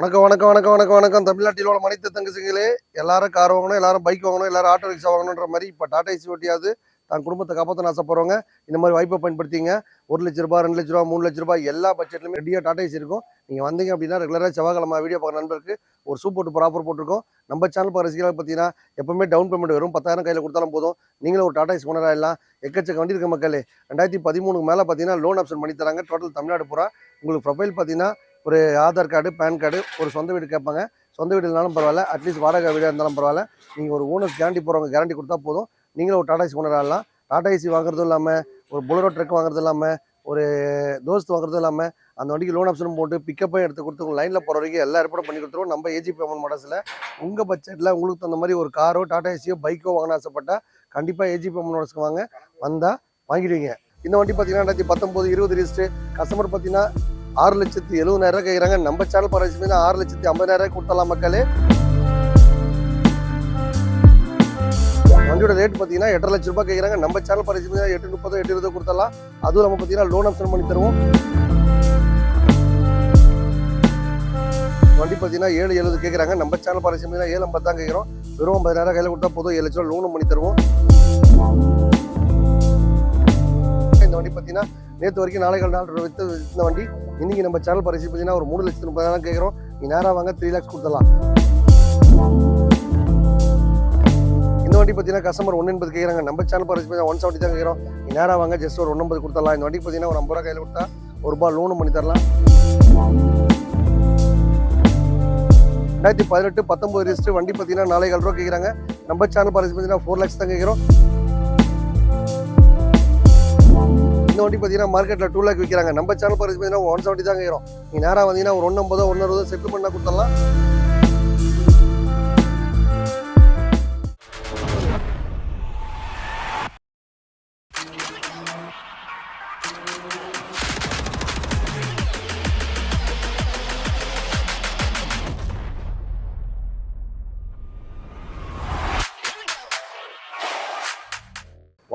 வணக்கம் வணக்கம் வணக்கம் வணக்கம் வணக்கம். தமிழ்நாட்டில் உள்ள மனித தங்கச்சிங்களே எல்லாரும் கார் வாங்கணும் எல்லாரும் பைக் வாங்கணும் எல்லாரும் ஆட்டோ ரிக்ஷா வாங்கணுன்ற மாதிரி இப்போ டாடா ஏசி ஓட்டியாவது தன் குடும்பத்தை காப்பாற்ற ஆசைப்படுறவங்க இந்த மாதிரி வாய்ப்பை பயன்படுத்திங்க. ஒரு லட்ச ரூபாய் ரெண்டு லட்ச ரூபா மூணு லட்ச ரூபாய் எல்லா பட்ஜெட்லையுமே ரெடியாக டாடா ஏசி இருக்கும். நீங்கள் வந்தீங்க அப்படின்னா ரெகுலராக செவ்வாய்க்கிழமை வீடியோ பார்க்குற நண்பருக்கு ஒரு சூப் போட்டு ப்ராப்பர் போட்டிருக்கோம். நம்ம சேனல் பார்க்குற ரசிகர்கள் பார்த்தீங்கன்னா எப்பவுமே டவுன் பேமெண்ட் வரும் பத்தாயிரம் கையில் கொடுத்தாலும் போதும். நீங்களும் ஒரு டாடா ஏசி ஓனர் ஆயிடலாம் எக்கச்சக்க வண்டி இருக்க மக்களே. ரெண்டாயிரத்தி பதிமூணுக்கு மேலே பார்த்தீங்கன்னா லோன் ஆப்ஷன் பண்ணி தராங்க. டோட்டல் தமிழ்நாடு பூரா. உங்களுக்கு ப்ரொஃபைல் பார்த்தீங்கன்னா ஒரு ஆதார் கார்டு பேன் கார்டு ஒரு சொந்த வீடு கேட்பாங்க. சொந்த வீடு இருந்தாலும் பரவாயில்ல. அட்லீஸ்ட் வாடகை வீடாக இருந்தாலும் பரவாயில்ல. நீங்கள் ஒரு ஓனர்ஸ் கேரண்டி போகிறவங்க கேரண்டி கொடுத்தா போதும். நீங்களும் ஒரு டாடா ஏசி ஓனர் ஆகலாம் டாடா ஏசி வாங்குறதும் இல்லாமல் ஒரு புலரோ ட்ரக் வாங்குறது இல்லாமல் ஒரு தோஸ்த் வாங்குறதும் இல்லாமல் அந்த வண்டிக்கு லோன் ஆப்ஷனும் போட்டு பிக்கப்பையும் எடுத்து கொடுத்து லைனில் போகிற வரைக்கும் எல்லா ஏற்பாடும் பண்ணி கொடுத்துருவோம். நம்ம ஏஜி பேமெண்ட் மாடல்ஸில் உங்கள் பட்ஜெட்டில் உங்களுக்கு தகுந்த மாதிரி ஒரு காரோ டாடா ஏசியோ பைக்கோ வாங்கின ஆசைப்பட்டால் கண்டிப்பாக ஏஜி பேமெண்ட் மாடல்ஸ்க்கு வாங்க. வந்தால் வாங்கிடுவீங்க. இந்த வண்டி பார்த்தீங்கன்னா ரெண்டாயிரத்தி பத்தொம்போது இருபது ரிஜிஸ்டர் கஸ்டமர் பார்த்தீங்கன்னா ஆறு லட்சத்தி எழுபதாயிரம் கேட்குறாங்க நம்ம சேனல் பரவாயில்ல ஆறு லட்சத்தி ஐம்பதாயிரம் கொடுத்தலாம் மக்களே. வண்டியோட ரேட் பார்த்தீங்கன்னா எட்டரை லட்ச ரூபாய் கேட்குறாங்க நம்ம சேனல் பரிசு எட்டு முப்பது எட்டு இருபதோ கொடுத்தலாம் அதுவும் நம்ம பார்த்தீங்கன்னா லோன் ஆப்ஷன் பண்ணி தருவோம். வண்டி பார்த்தீங்கன்னா ஏழு எழுபது கேட்குறாங்க நம்ம சேனல் பரிசு ஏழு ஐம்பது தான் கேட்குறோம் வெறும் ஐம்பதாயிரம் கையில் கொடுத்தா போதும். ஏழு லட்சம் லோனும் பண்ணி தருவோம். இந்த வண்டி பார்த்தீங்கன்னா நேற்று வரைக்கும் நாளைக்கு நாள் வித்து இந்த வண்டி. இன்னைக்கு நம்ம சேனல் பரிசு பார்த்தீங்கன்னா ஒரு மூணு லட்சத்து முப்பதாயிரம் கேட்குறோம். நீ நேராக வாங்க த்ரீ லேக்ஸ் கொடுத்துடலாம். இந்த வண்டி பார்த்தீங்கன்னா கஸ்டமர் ஒன்று எண்பது கேட்குறாங்க. நம்ம சேனல் பரிசு பார்த்தீங்கன்னா ஒன் செவன்ட்டி தான் கேட்குறோம். நீ நேராக வாங்க ஜஸ்ட் ஒரு ஒன்பது கொடுத்துடலாம். இந்த வண்டி பார்த்தீங்கன்னா ஒரு ஐம்பது ரூபா கையில் கொடுத்தா ஒரு ரூபாய் லோனும் பண்ணி தரலாம். ரெண்டாயிரத்தி பதினெட்டு பத்தொம்பது ரிஜிஸ்டர் வண்டி பார்த்தீங்கன்னா நாளைக்கு ரூபா கேட்குறாங்க. நம்ம சேனல் பரிசு பார்த்தீங்கன்னா ஃபோர் லேக்ஸ் தான் கேட்குறோம். செவன்ட்டி பார்த்தீங்கன்னா மார்க்கெட்டில் டூ லேக் விற்கிறாங்க நம்ம சேனல் பார்த்து பார்த்தீங்கன்னா ஒன் செவன்ட்டி தான் கேட்குறோம் நீங்கள் நேராக வந்தீங்கன்னா ஒரு ஒன்று ஐம்பதோ ஒன்று அறுபதோ செட்டில் பண்ணால் கொடுத்துடலாம்.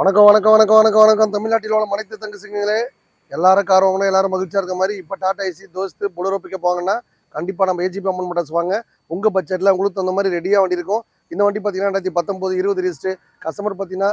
வணக்கம் வணக்கம் வணக்கம் வணக்கம் வணக்கம். தமிழ்நாட்டில் உள்ள மனைத்து தங்கு சிங்கங்களே எல்லாரும் கார் வாங்கினா எல்லாரும் மகிழ்ச்சியா இருக்க மாதிரி இப்போ டாடா ஏசி தோஸ்து புலரோ பிக்கப் வாங்கினா கண்டிப்பாக நம்ம ஏஜிபி அம்மன் மோட்டார்ஸ் வாங்க. உங்கள் பட்ஜெட்டில் உங்களுக்கு தகுந்த மாதிரி ரெடியாக வண்டி இருக்கும் இந்த வண்டி பார்த்தீங்கன்னா ரெண்டாயிரத்தி பத்தொம்போது இருபது ரிஜிஸ்டர் கஸ்டமர் பார்த்தீங்கன்னா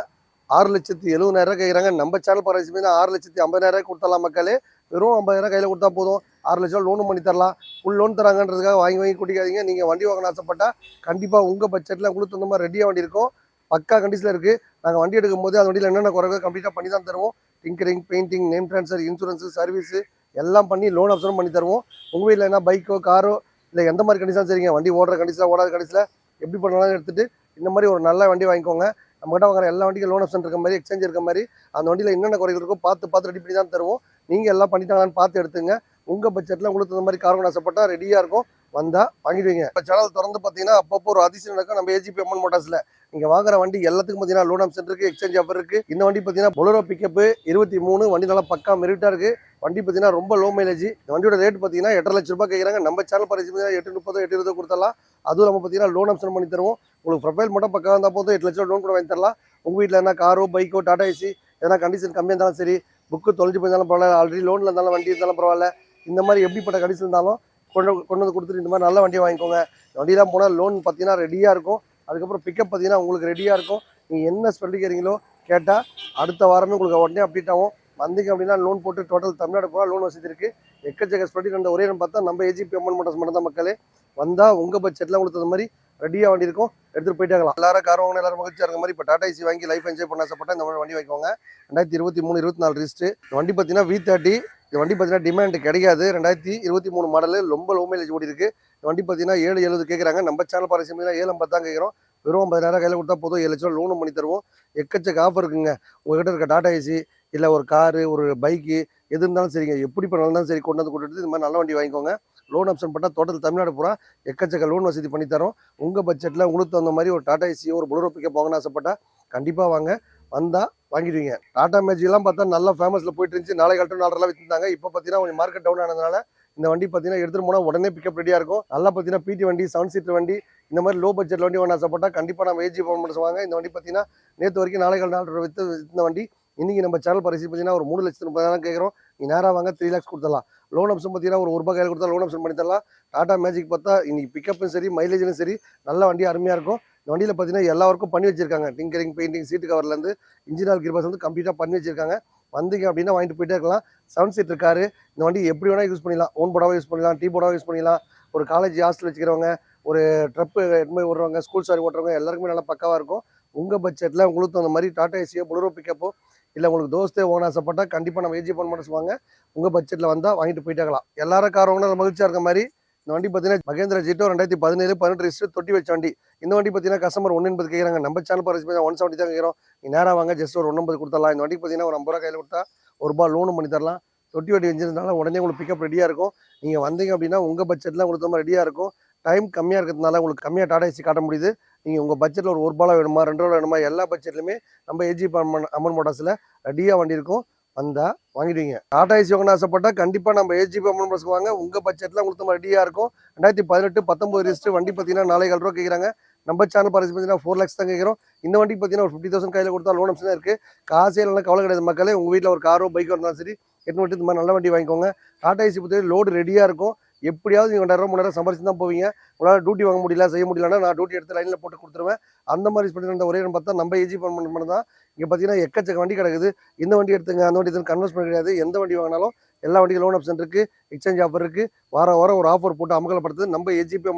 ஆறு லட்சத்தி எழுபதாயிரம் கேட்குறாங்க நம்ம சேனல் பரவாயில்ல ஆறு லட்சத்தி ஐம்பதாயிரம் கொடுத்தலாம் மக்களே? வெறும் ஐம்பதாயிரம் கையில் கொடுத்தா போதும். ஆறு லட்சம் லோனும் பண்ணி தரலாம். ஃபுல் லோன் தராங்கன்றதுக்காக வாங்கி வாங்கி குடிக்காதீங்க. நீங்கள் வண்டி வாங்கணும் ஆசைப்பட்டா கண்டிப்பாக உங்கள் பட்ஜெட்டில் உங்களுக்கு தகுந்த மாதிரி ரெடியாக வண்டி இருக்கும். பக்கா கண்டிஷனில் இருக்குது நாங்கள் வண்டி எடுக்கும் போது அந்த வண்டியில் என்னென்ன குறைவோ கம்ப்ளீட்டாக பண்ணி தான் தருவோம். Tinkering painting name transfer insurance service எல்லாம் பண்ணி லோன் ஆப்ஷனும் பண்ணி தருவோம். உங்கள் வீட்டில் என்ன பைக்கோ காரோ இல்லை எந்த மாதிரி கண்டிஷன் சரிங்க? வண்டி ஓடுற கண்டிஷனில் ஓடாத கண்டிஷனில் எப்படி பண்ணாலும் எடுத்துகிட்டு இந்த மாதிரி ஒரு நல்ல வண்டி வாங்கிக்கோங்க. நம்மகிட்ட வாங்குற எல்லா வண்டிக்கும் லோன் ஆப்ஷன் இருக்க மாதிரி எக்ஸ்சேஞ்ச் இருக்க மாதிரி அந்த வண்டியில் என்னென்ன குறைகள் இருக்கோ பார்த்து பார்த்து ரெடி பண்ணி தான் தருவோம். நீங்கள் எல்லாம் பண்ணிட்டாங்களான்னு பார்த்து எடுத்துங்க. உங்கள் பட்ஜெட்டில் உங்களுக்கு இந்த மாதிரி கார் ஆசைப்பட்டால் ரெடியாக இருக்கும். வந்தால் வாங்கிடுவீங்க. இப்போ சேனல் திறந்து பார்த்தீங்கன்னா அப்பப்போ ஒரு அதிசயம் நடக்கும். நம்ம ஏஜிபி அம்மன் மோட்டார்ஸில் நீங்கள் வாங்குற வண்டி எல்லாத்துக்கும் பாத்தீங்கன்னா லோன் ஆப்ஷன் இருக்கு எக்ஸ்சேஞ்ச் ஆஃபர் இருக்குது இந்த வண்டி பார்த்தீங்கன்னா பொலரோ பிக்கப்பு இருபத்தி மூணு வண்டி நல்லா பக்கா மெரிட்டா இருக்குது வண்டி பார்த்தீங்கன்னா ரொம்ப லோ மைலேஜ் இந்த வண்டியோட ரேட் பார்த்தீங்கன்னா எட்டரை லட்ச ரூபாய் கேட்குறாங்க நம்ம சேனல் பரிசு பார்த்தீங்கன்னா எட்டு முப்பதோ எட்டு இருபதோ கொடுத்தலாம் அதுவும் நம்ம பார்த்தீங்கன்னா லோன் ஆப்ஷன் பண்ணி தருவோம். உங்களுக்கு ப்ரொஃபைல் மட்டும் பக்கம் இருந்தால் போதும். எட்டு லட்சம் லோன் கூட வாங்கி தரலாம். உங்கள் வீட்டில் என்ன காரோ பைக்கோ டாடா ஏசி எதனா கண்டிஷன் கம்மியாக இருந்தாலும் சரி புக்கு தொலைஞ்சு போயிருந்தாலும் பரவாயில்ல. ஆல்ரெடி லோனில் இருந்தாலும் வண்டி இருந்தாலும் பரவாயில்ல. இந்த மாதிரி எப்படிப்பட்ட கண்டிஷன் இருந்தாலும் கொண்டு கொண்டு வந்து கொடுத்துட்டு இந்த மாதிரி நல்ல வண்டியை வாங்கிக்கோங்க. இந்த வண்டியெலாம் போனால் லோன் பார்த்தீங்கன்னா ரெடியாக இருக்கும். அதுக்கப்புறம் பிக்கப் பார்த்தீங்கன்னா உங்களுக்கு ரெடியாக இருக்கும். நீங்கள் என்ன சொல்லிக்கிறீங்களோ கேட்டால் அடுத்த வாரமே உங்களுக்கு உடனே அப்டேட் ஆகும். வந்தீங்க அப்படின்னா லோன் போட்டு டோட்டல் தமிழ்நாடு பூரா லோன் வசதி இருக்குது எக்கச்சக்க ஸ்பெட்டி ரெண்டு ஒரே பார்த்தா நம்ம ஏஜி பேமெண்ட் மோட்டர்ஸ் மட்டும் தான் மக்களே. வந்தால் உங்கள் பட்ஜெட்டில் உங்களுக்கு தகுந்த மாதிரி ரெடியாக வண்டி இருக்கும் எடுத்துகிட்டு போயிட்டாங்களாம் எல்லாரும் கார் வாங்கணும் எல்லாரும் மகிழ்ச்சியாக இருக்க மாதிரி இப்போ டாடா ஏசி வாங்கி லைஃப் என்ஜாய் பண்ண ஆசைப்பட்டா இந்த மாதிரி வண்டி வாங்கிக்கோங்க. ரெண்டாயிரத்தி இருபத்தி மூணு இருபத்தி நாலு ரிஸ்ட்டு இந்த வண்டி பார்த்தீங்கன்னா வி தேர்ட்டி இந்த வண்டி பார்த்தீங்கன்னா டிமாண்ட் கிடைக்காது ரெண்டாயிரத்தி இருபத்தி மூணு மாடலு ரொம்ப லோ மைலேஜ் ஓடி இருக்குது இந்த வண்டி பார்த்தீங்கன்னா ஏழு எழுபது கேட்குறாங்க நம்ம சேனல் பாரசி ஏழு ஐம்பது தான் கேட்குறோம் வெறும் ஐம்பதாயிரம் கையில் கொடுத்தா போதும் ஏழு லட்சம் லோனும் பண்ணி தருவோம். எக்கச்சக்க ஆஃபர் இருக்குங்க. உங்ககிட்ட இருக்க டாடா ஏசி இல்லை ஒரு காரு ஒரு பைக்கு எது இருந்தாலும் சரிங்க. எப்படி பண்ணாலும் சரி. கொண்டு வந்து கொடுத்துட்டு இந்த மாதிரி நல்ல வண்டி வாங்கிக்கோங்க. லோன் ஆப்ஷன் பண்ணால் டோட்டல் தமிழ்நாடு பூரா எக்கச்சக்க லோன் வசதி பண்ணி தரோம். உங்கள் பட்ஜெட்டில் உங்களுக்கு தகுந்த மாதிரி ஒரு டாடா ஏசியோ ஒரு புளூரோ பிக்கப் வாங்கணும்னு ஆசைப்பட்டா கண்டிப்பாக வாங்க. வந்தால் வாங்கிடுவீங்க. டாடா மேஜிக்லாம் பார்த்தா நல்லா ஃபேமஸில் போயிட்டு இருந்துச்சு. நாளை கட்டும் நாலரெல்லாம் விற்றுருந்தாங்க இப்போ பார்த்தீங்கன்னா கொஞ்சம் மார்க்கெட் டவுன் ஆனதுனால இந்த வண்டி பார்த்தீங்கன்னா எடுத்துகிட்டு போனால் உடனே பிக்கப் ரெடியாக இருக்கும். நல்லா பார்த்தீங்கன்னா பிடி வண்டி செவன் சீட்டர் வண்டி இந்த மாதிரி லோ பட்ஜெட் வண்டி ஒன்று ஆசைப்பட்டால் கண்டிப்பாக நம்ம ஏஜி ஃபோன் வாங்க இந்த வண்டி பார்த்தீங்கன்னா நேற்று வரைக்கும் நாளைகள் நாள் வித்து இந்த வண்டி. இன்றைக்கி நம்ம சேனல் பரிசு பார்த்தீங்கன்னா ஒரு மூணு லட்சத்து முப்பதாயிரம் கேட்குறோம் நீ நேராக வாங்க த்ரீ லேக்ஸ் கொடுத்துடலாம். லோன் ஆப்ஷன் பார்த்தீங்கன்னா ஒரு ஒரு ரூபாய் கையில் கொடுத்தா லோன் ஆப்ஷன் பண்ணி தரலாம். டாடா மேஜிக் பார்த்தா இன்றைக்கி பிக்கப்பும் சரி மைலேஜும் சரி நல்ல வண்டி அருமையாக இருக்கும். இந்த வண்டியில் பார்த்தீங்கன்னா எல்லா ஒர்க்கும் பண்ணி வச்சிருக்காங்க. டிங்கரிங் பெயிண்டிங் சீட்டு கவர்லேருந்து இன்ஜினியர் ஆல் கிருபாஸ் வந்து கம்ப்ளீட்டாக பண்ணி வச்சிருக்காங்க. வந்தீங்க அப்படின்னா வாங்கிட்டு போயிட்டே இருக்கலாம். செவன் சீட் இருக்காரு. இந்த வண்டி எப்படி வேணால் யூஸ் பண்ணிடலாம். ஓன் போடாவும் யூஸ் பண்ணலாம் டீ போடாவும் யூஸ் பண்ணிடலாம். ஒரு காலேஜ் ஹாஸ்டல் வச்சுக்கிறவங்க ஒரு ட்ரப்பு எடுத்து ஓடுறவங்க ஸ்கூல் சாரி ஓட்டுறவங்க எல்லாருக்குமே நல்லா பக்காவாக இருக்கும். உங்கள் பட்ஜெட்டில் உங்களுக்கு அந்த மாதிரி டாட்டா ஏசியோ புளூரோ பிக்கப்போ இல்லை உங்களுக்கு தோஸ்தே ஓன் ஆசைப்பட்டால் கண்டிப்பாக நம்ம ஏஜி பண்ண சொல்லுவாங்க. உங்கள் பட்ஜெட்டில் வந்தால் வாங்கிட்டு போயிட்டாங்களாம் எல்லாரும் கார் வாங்கினா மகிழ்ச்சியாக இருக்க மாதிரி இந்த வண்டி பார்த்தீங்கன்னா மகேந்திர ஜிட்டோ ரெண்டாயிரத்தி பதினேழு பதினெட்டு ரிஜிஸ்டர் தொட்டி வச்ச வண்டி. இந்த வண்டி பார்த்தீங்கன்னா கஸ்டமர் ஒன்று எண்பது கேட்குறாங்க நம்ம சேனல் பரிசு ஒன் செவன்ட்டி தான் கேட்குறோம் நீ நேராக வாங்க ஜஸ்ட் ஒரு ஒன்பது கொடுத்துடலாம். இந்த வண்டி பார்த்தீங்கன்னா ஒரு ஐம்பது ரூபா கையில் கொடுத்தா ஒரு ரூபா லோனும் பண்ணி தரலாம். தொட்டி வண்டி வச்சிருந்தாலும் உடனே உங்களுக்கு பிக்கப் ரெடியாக இருக்கும். நீங்கள் வந்தீங்க அப்படின்னா உங்கள் பட்ஜெட்லாம் உங்களுக்கு ரொம்ப ரெடியாக இருக்கும். டைம் கம்மியாக இருக்கிறதுனால உங்களுக்கு கம்மியாக டாடா ஏசி காட்ட முடியுது. நீங்கள் உங்கள் பட்ஜெட்டில் ஒரு ஒரு ரூபாய் வேணுமா ரெண்டு ரூபா வேணுமா எல்லா பட்ஜெட்லையுமே நம்ம ஏஜி அம்மன் அம்மன் மோட்டார்ஸில் ரெடியாக வண்டி இருக்கும். வந்தால் வாங்கிடுவீங்க. டாடா ஏசி வாங்கணும் ஆசைப்பட்டா கண்டிப்பாக நம்ம ஏஜிபி அம்மன் மோட்டார்ஸ்க்கு வாங்க. உங்கள் பட்ஜெட்டில் உங்களுக்கு ரொம்ப ரெடியாக இருக்கும். ரெண்டாயிரத்தி பதினெட்டு பத்தொம்பது ரிஜிஸ்டர் வண்டி பார்த்தீங்கன்னா நாளைக்கு ஏழு ரூபா கேட்குறாங்க நம்ம சேனல் பரிசு பார்த்தீங்கன்னா ஃபோர் லேக்ஸ் தான் கேட்குறோம் இந்த வண்டிக்கு பார்த்தீங்கன்னா ஒரு ஃபிஃப்டி தௌசண்ட் கையில் கொடுத்தா லோன் ஆப்ஷன் இருக்குது காசே இல்லைனா கவலை கிடையாது மக்களே. உங்கள் வீட்டில் ஒரு காரோ பைக்கோ இருந்தாலும் சரி எட்டு வண்டி இந்த மாதிரி நல்ல வண்டி வாங்கிக்கோங்க. டாடா ஏசி பொறுத்தவரை லோடு ரெடியாக இருக்கும். எப்படியாவது நீங்கள் ரெண்டாயிரம் மூணாயிரம் சம்பாரிச்சு தான் போவீங்க. உங்களால் டியூட்டி வாங்க முடியல செய்ய முடியலன்னா நான் டியூட்டி எடுத்து லைனில் போட்டு கொடுத்துருவேன். அந்த மாதிரி பண்ணி ஒரே பார்த்தா நம்ம ஏஜி பண்ண மட்டும் தான் இங்கே பார்த்தீங்கன்னா எக்கச்சக்க வண்டி கிடக்குது. இந்த வண்டி எடுத்துங்க அந்த வண்டி கன்வெர்ஸ் பண்ண கிடையாது. எந்த வண்டி வாங்கினாலும் எல்லா வண்டிக்கும் லோன் ஆப்ஷன் இருக்குது எக்ஸ்சேஞ்ச் ஆஃபர் இருக்குது வாரம் வாரம் ஒரு ஆஃபர் போட்டு அமகலப்படுத்துறது நம்ம ஏஜிபி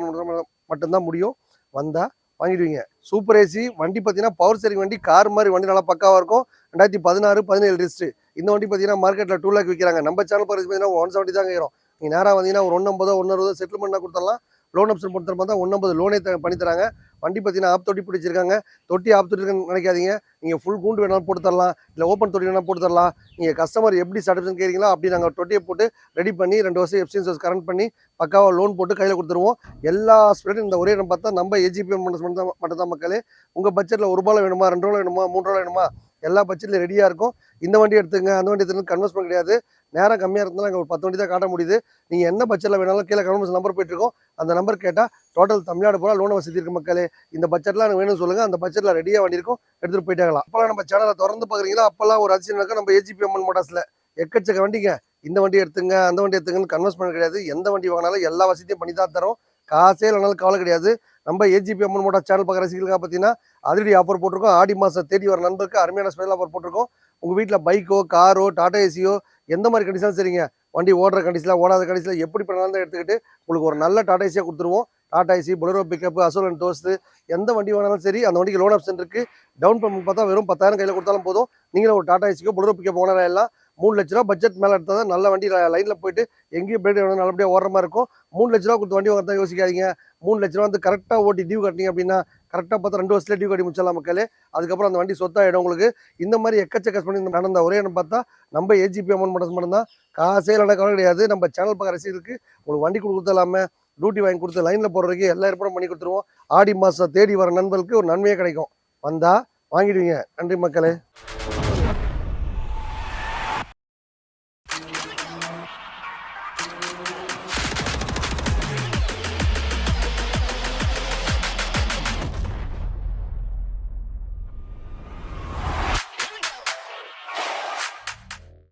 மட்டும்தான் முடியும். வந்தால் வாங்கிடுவீங்க. சூப்பர் ஏசி வண்டி பார்த்தீங்கன்னா பவர் சேரிங் வண்டி கார் மாதிரி வண்டி நல்லா பக்காவாக இருக்கும். ரெண்டாயிரத்தி பதினாறு பதினேழு ரிஸ்ட்டு இந்த வண்டி பார்த்தீங்கன்னா மார்க்கெட்டில் டூ லேக் விற்கிறாங்க நம்ம சேனல் பரிசு பார்த்தீங்கன்னா ஒன் செவன்ட்டி தான் கேட்குறோம் நீங்கள் நேராக வந்தீங்கன்னா ஒரு ஒன்றம்பதோ ஒன்று அறுபதோ செட்டில்மெண்ட்னா கொடுத்துடலாம். லோன் ஆப்ஷன் போட்டு பார்த்தா ஒன்றம்பது லோனே த பண்ணி தராங்க. வண்டி பார்த்தீங்கன்னா ஆப் தொட்டி பிடிச்சிருக்காங்க. தொட்டி ஆப் தொட்டி நினைக்காதீங்க. நீங்கள் ஃபுல் கூண்டு வேணாலும் போட்டு தரலாம். இல்லை ஓப்பன் தொட்டி வேணாலும் போட்டு தரலாம். நீங்கள் கஸ்டமர் எப்படி சாட்டிஸ்ஃபேக்ஷன் கேட்குறீங்களோ அப்படி நாங்கள் தொட்டியை போட்டு ரெடி பண்ணி ரெண்டு வருஷம் எஃப்சிஎன்ஸ் கரண்ட் பண்ணி பக்காவாக லோன் போட்டு கையில் கொடுத்துருவோம். எல்லா ஸ்ப்ரெடும் இந்த ஒரே இடம் பார்த்தா நம்ம ஏஜிபி மட்டும் தான் மட்டும் தான் மக்களே. உங்கள் பட்ஜெட்டில் ஒரு ரூபாய் வேணுமா ரெண்டு ரூபா வேணுமா மூணு ரூபா வேணுமா? எல்லா பட்ஜெட்லையும் ரெடியாக இருக்கும். இந்த வண்டி எடுத்துங்க அந்த வண்டி எடுத்துங்க கன்வெர்ஸ் பண்ண கிடையாது. நேரம் கம்மியாக இருந்தாலும் நாங்கள் ஒரு பத்து வண்டி தான் காட்ட முடியுது. நீங்கள் என்ன பட்ஜெட்டில் வேணாலும் கீழே கன்வெர்ஸ் நம்பர் போயிட்டுருக்கோம் அந்த நம்பர் கேட்டால் டோட்டல் தமிழ்நாடு போல லோன் வசதி இருக்கு மக்களே. இந்த பட்ஜெட்லாம் எனக்கு வேணும்னு சொல்லுங்கள் அந்த பட்ஜெட்டில் ரெடியாக வண்டி இருக்கும். எடுத்துகிட்டு போயிட்டாங்களா அப்போல்லாம் நம்ம சேனலை திறந்து பார்க்குறீங்களா? அப்போல்லாம் ஒரு அதிசயம் நடக்கும். நம்ம ஏஜிபி அம்மன் மோட்டார்ஸில் எக்கச்சக்க வண்டிங்க. இந்த வண்டி எடுத்துங்க அந்த வண்டி எடுத்துங்கன்னு கன்வெர்ஸ் பண்ண கிடையாது. எந்த வண்டி வாங்கினாலும் எல்லா வசதியும் பண்ணி தான் தரோம். காசே இல்லைனாலும் கவலை கிடையாது. நம்ம ஏஜிபி அம்மன் மோட்டார் சேனல் பார்க்குற ரசிகளுக்காக பார்த்தீங்கன்னா அதிரடி ஆஃபர் போட்டிருக்கோம். ஆடி மாதம் தேடி வர நண்பருக்கு அருமையான ஸ்பெஷல் ஆஃபர் போட்டிருக்கோம். உங்கள் வீட்டில் பைக்கோ காரோ டாடா ஏசியோ எந்த மாதிரி கண்டிஷனாலும் சரிங்க. வண்டி ஓடுற கண்டிஷனில் ஓடாத கண்டிஷனில் எப்படி பண்ணாலும் எடுத்துக்கிட்டு உங்களுக்கு ஒரு நல்ல டாடா ஏசியாக கொடுத்துருவோம். டாடா ஏசி பொலரோ பிக்கப் அசோலன் தோஸ்து எந்த வண்டி வேணாலும் சரி அந்த வண்டிக்கு லோன் ஆப்ஷன் இருக்குது டவுன் பேமெண்ட் பார்த்தா வெறும் பத்தாயிரம் கையில் கொடுத்தாலும் போதும். நீங்களும் ஒரு டாடா ஏசிக்கோ பொலரோ பிக்கப் போனாலும் எல்லாம் மூணு லட்ச ரூபா பட்ஜெட் மேலே எடுத்தால் தான் நல்ல வண்டி லைனில் போயிட்டு எங்கேயும் பிரேக் நல்லபடியாக ஓடுற மாதிரி இருக்கும். மூணு லட்ச ரூபா கொடுத்து வண்டி வாங்க யோசிக்காதீங்க. மூணு லட்ச ரூபா வந்து கரெக்டாக ஓட்டி டியூ கட்டினீங்க அப்படின்னா கரெக்டாக பார்த்து ரெண்டு வருஷத்துல டியூ கட்டி முடிச்சலாம் மக்களே. அதுக்கப்புறம் அந்த வண்டி சொத்தாயிடும் உங்களுக்கு. இந்த மாதிரி எக்கச்சக்க பண்ணி நடந்த ஒரே இடம் பார்த்தா நம்ம ஏஜிபி அமௌண்ட் மட்டும் மட்டும்தான். காசே இல்லைனா கவலை கிடையாது. நம்ம சேனல் பார்க்க ரசிகருக்கு உங்களுக்கு வண்டி கொடுத்து இல்லாமல் டியூட்டி வாங்கி கொடுத்து லைனில் போடுறதுக்கு எல்லா ஏற்பாடும் பண்ணி கொடுத்துருவோம். ஆடி மாதம் தேடி வர நண்பர்களுக்கு ஒரு நன்மையே கிடைக்கும். வந்தால் வாங்கிடுவீங்க. நன்றி மக்களே.